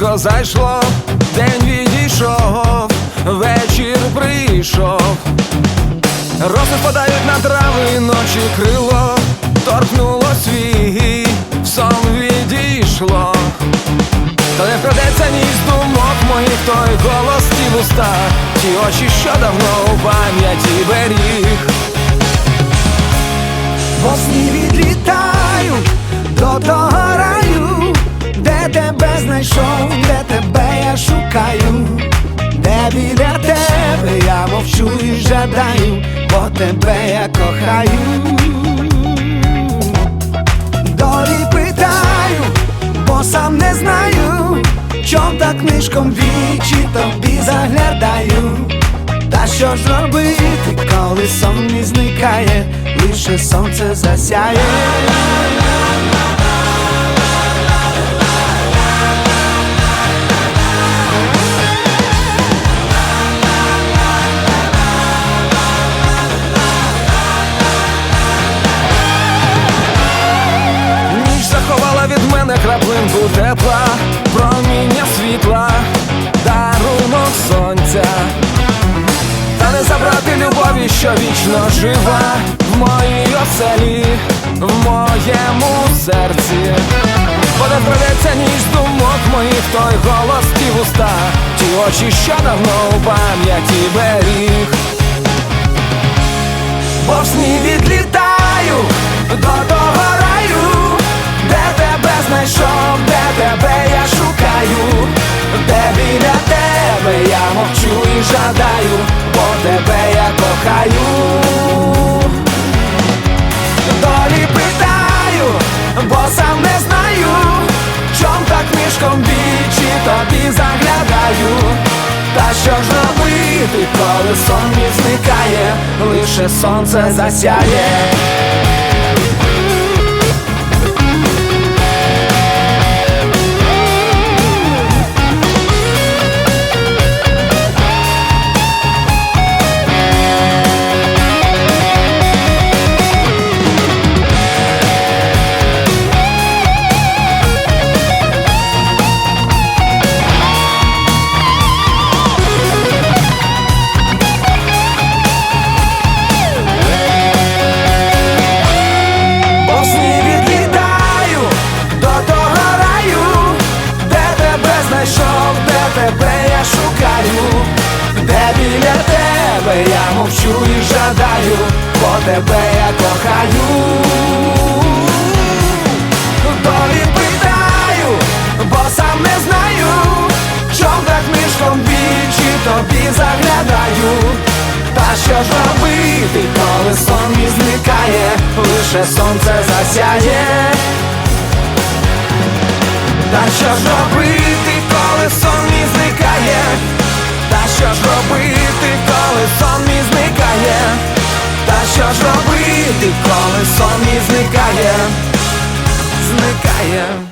сонце зайшло, день відійшов, вечір прийшов. Роси впадають на трави, ночі крило, торкнуло свій, в сон відійшло. Та не вкрадеться ні з думок моїх той голос ті вуста, ті очі, що давно у пам'яті беріг. Знайшов, де тебе я шукаю, де біля тебе я мовчу і жадаю, бо тебе я кохаю. Долі питаю, бо сам не знаю, чом так книжком вічі тобі заглядаю. Та що ж робити, коли сон не зникає, лише сонце засяє. Тепла, проміння світла, дарунок сонця. Та не забрати любові, що вічно жива в моїй оселі, в моєму серці. Бо не пройдеться ніж думок моїх той голос, ті вуста, ті очі, що давно у пам'яті беріг. Жадаю, бо тебе я кохаю. Долі питаю, бо сам не знаю, чом так мішком вічі тобі заглядаю. Та що ж робити, коли сон мій зникає, лише сонце засяє. Тебе я мовчу і жадаю, бо тебе я кохаю. Долі питаю, бо сам не знаю, чом так мішком вічі тобі заглядаю. Та що ж робити, коли сон мій зникає, лише сонце засяє. Та що ж робити, коли сон мій зникає? Зникає.